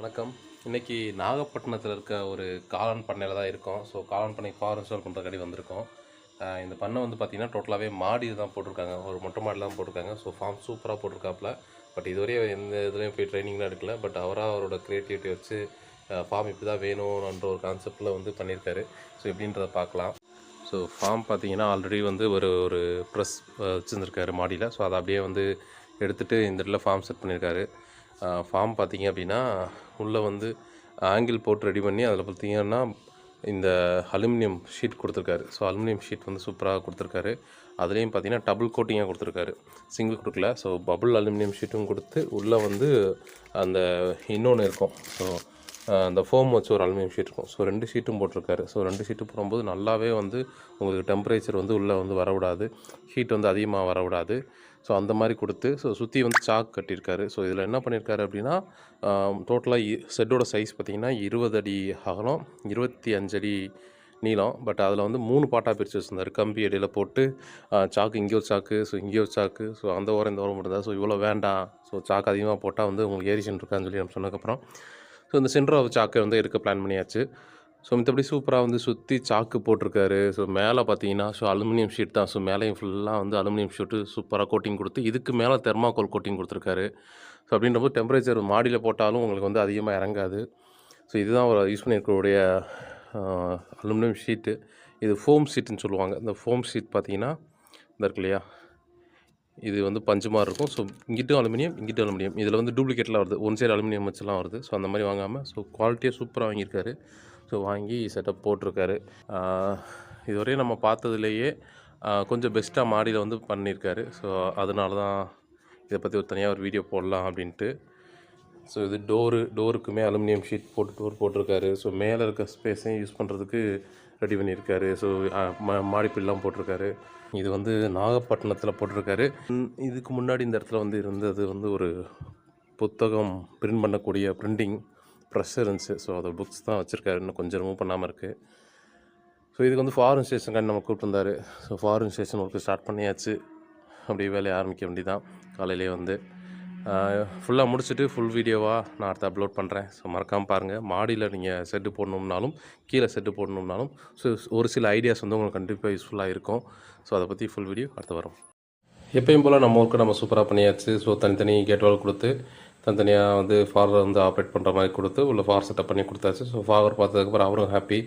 வணக்கம். இன்னைக்கு நாகப்பட்டினத்தில் இருக்க ஒரு காளான் பண்ணையில் தான் இருக்கோம். ஸோ காளான் பண்ணை ஃபார் இன்ஸ்டால் பண்ணுறக்காடி வந்திருக்கோம். இந்த பண்ணை வந்து பார்த்திங்கன்னா டோட்டலாகவே மாடி தான் போட்டிருக்காங்க. ஒரு மொட்டை மாடி தான் போட்டிருக்காங்க. ஸோ ஃபார்ம் சூப்பராக போட்டிருக்காப்புல. பட் இதுவரையும் எந்த இதுலேயும் போய் ட்ரைனிங்லாம் எடுக்கல. பட் அவராக அவரோட க்ரியேட்டிவிட்டி வச்சு ஃபார்ம் இப்படி தான் வேணும்ன்ற ஒரு கான்செப்டில் வந்து பண்ணியிருக்காரு. ஸோ எப்படின்றத பார்க்கலாம். ஸோ ஃபார்ம் பார்த்தீங்கன்னா ஆல்ரெடி வந்து ஒரு ஒரு ப்ரெஸ் வச்சுருந்துருக்காரு மாடியில். ஸோ அதை அப்படியே வந்து எடுத்துகிட்டு இந்த இடத்துல ஃபார்ம் செட் பண்ணியிருக்காரு. ஃபார்ம் பார்த்தீங்க அப்படின்னா உள்ளே வந்து ஆங்கிள் போட்டு ரெடி பண்ணி அதில் பார்த்தீங்கன்னா இந்த அலுமினியம் ஷீட் கொடுத்துருக்காரு. ஸோ அலுமினியம் ஷீட் வந்து சூப்பராக கொடுத்துருக்காரு. அதுலேயும் பார்த்தீங்கன்னா டபுள் கோட்டிங்காக கொடுத்துருக்காரு. சிங்கிள் கொடுக்கல. ஸோ பபுள் அலுமினியம் ஷீட்டும் கொடுத்து உள்ளே வந்து அந்த இன்னொன்று இருக்கும். ஸோ அந்த ஃபோம் வச்சு ஒரு அலுமினியம் ஷீட் இருக்கும். ஸோ ரெண்டு ஷீட்டும் போட்டிருக்காரு. ஸோ ரெண்டு ஷீட்டு போடும்போது நல்லாவே வந்து உங்களுக்கு டெம்பரேச்சர் வந்து உள்ளே வந்து வரவிடாது. ஹீட் வந்து அதிகமாக வரவிடாது. ஸோ அந்த மாதிரி கொடுத்து ஸோ சுற்றி வந்து சாக் கட்டியிருக்காரு. ஸோ இதில் என்ன பண்ணியிருக்காரு அப்படின்னா டோட்டலாக செட்டோட சைஸ் பார்த்திங்கன்னா இருபது அடி அகலம் இருபத்தி அஞ்சடி நீளம். பட் அதில் வந்து மூணு பாட்டாக பிரித்து வச்சுருந்தார். கம்பி அடியில் போட்டு சாக்கு இங்கே ஒரு சாக்கு ஸோ இங்கே ஒரு சாக்கு ஸோ அந்த ஓரம் இந்த ஓரம் மட்டும் ஸோ இவ்வளோ வேண்டாம். ஸோ சாக்கு அதிகமாக போட்டால் வந்து உங்களுக்கு ஏரிஷன் இருக்கான்னு சொல்லி நம்ம சொன்னதுக்கப்புறம் ஸோ இந்த சென்டர் ஆஃப் சாக்கை வந்து எடுக்க பிளான் பண்ணியாச்சு. ஸோ மற்றபடி சூப்பராக வந்து சுற்றி சாக்கு போட்டிருக்காரு. ஸோ மேலே பார்த்தீங்கன்னா ஸோ அலுமினியம் ஷீட் தான். ஸோ மேலேயும் ஃபுல்லாக வந்து அலுமினியம் ஷீட்டு சூப்பராக கோட்டிங் கொடுத்து இதுக்கு மேலே தெர்மாக்கோல் கோட்டிங் கொடுத்துருக்காரு. ஸோ அப்படின்றபோது டெம்பரேச்சர் மாடியில் போட்டாலும் உங்களுக்கு வந்து அதிகமாக இறங்காது. ஸோ இதுதான் ஒரு யூஸ் பண்ணியிருக்கக்கூடிய அலுமினியம் ஷீட்டு இது ஃபோம் ஷீட்டுன்னு சொல்லுவாங்க. இந்த ஃபோம் ஷீட் பார்த்தீங்கன்னா இந்த இருக்கு இல்லையா? இது வந்து பஞ்சு மாதிரி இருக்கும். ஸோ இங்கிட்டும் அலுமினியம் இங்கிட்டும் அலுமினியம். இதில் வந்து டூப்ளிகேட்லாம் வருது. ஒன் சைடு அலுமினியம் வச்சுலாம் வருது. ஸோ அந்த மாதிரி வாங்காமல் ஸோ குவாலிட்டியாக சூப்பராக வாங்கியிருக்காரு. ஸோ வாங்கி செட்டப் போட்டிருக்காரு. இதுவரையும் நம்ம பார்த்ததுலேயே கொஞ்சம் பெஸ்ட்டாக மாடியில் வந்து பண்ணியிருக்காரு. ஸோ அதனால தான் இதை பற்றி ஒரு தனியாக ஒரு வீடியோ போடலாம் அப்படின்ட்டு. ஸோ இது டோரு டோருக்குமே அலுமினியம் ஷீட் போட்டு டோர் போட்டிருக்காரு. ஸோ மேலே இருக்க ஸ்பேஸையும் யூஸ் பண்ணுறதுக்கு ரெடி பண்ணியிருக்காரு. ஸோ மாடிப்பில்லாம் போட்டிருக்காரு. இது வந்து நாகப்பட்டினத்தில் போட்டிருக்காரு. இதுக்கு முன்னாடி இந்த இடத்துல வந்து இருந்தது வந்து ஒரு புத்தகம் பிரிண்ட் பண்ணக்கூடிய பிரிண்டிங் ப்ரெஷ் இருந்துச்சு. ஸோ அதை புக்ஸ் தான் வச்சுருக்காரு. இன்னும் கொஞ்சம் ரிமூவ் பண்ணாமல் இருக்குது ஸோ இதுக்கு வந்து ஃபாரின் ஸ்டேஷனுக்காண்டி நம்ம கூப்பிட்டுருந்தாரு. So foreign station work start பண்ணியாச்சு. அப்படியே வேலையை ஆரம்பிக்க வேண்டியதான் காலையிலே வந்து ஃபுல்லாக முடிச்சுட்டு ஃபுல் வீடியோவாக நான் அடுத்து அப்லோட் பண்ணுறேன் ஸோ மறக்காமல் பாருங்கள் மாடியில் நீங்கள் செட்டு போடணும்னாலும் கீழே செட்டு போடணும்னாலும் ஸோ ஒரு சில ஐடியாஸ் வந்து உங்களுக்கு கண்டிப்பாக யூஸ்ஃபுல்லாக இருக்கும். ஸோ அதை பற்றி ஃபுல் வீடியோ அடுத்து வரும். எப்பயும் போல் நம்ம ஒர்க்கு நம்ம சூப்பராக பண்ணியாச்சு. ஸோ தனித்தனி கேட்வால் கொடுத்து தனித்தனியாக வந்து ஃபாரர் வந்து ஆப்ரேட் பண்ணுற மாதிரி கொடுத்து உள்ள ஃபார் செட்டப் பண்ணி கொடுத்தாச்சு. ஸோ ஃபார் பார்த்ததுக்கப்புறம் அவரும் ஹாப்பி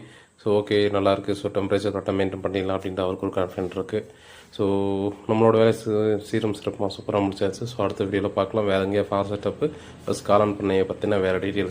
ஸோ ஓகே நல்லாயிருக்கு ஸோ டெம்பரேச்சர் கரெக்டாக மெயின்டைன் பண்ணிடலாம் அப்படின்ட்டு அவருக்கு ஒரு கான்ஃபிடென்ட் இருக்குது ஸோ நம்மளோட வேலை சீரம் சிறப்பாக சூப்பராக முடிச்சாச்சு. ஸோ அடுத்த வீடியோவில் பார்க்கலாம். வேறு எங்கேயா ஃபார் செட்டப்பு ப்ளஸ் காலான் பண்ணையை பற்றின வேறு டீட்டெயில்ஸ்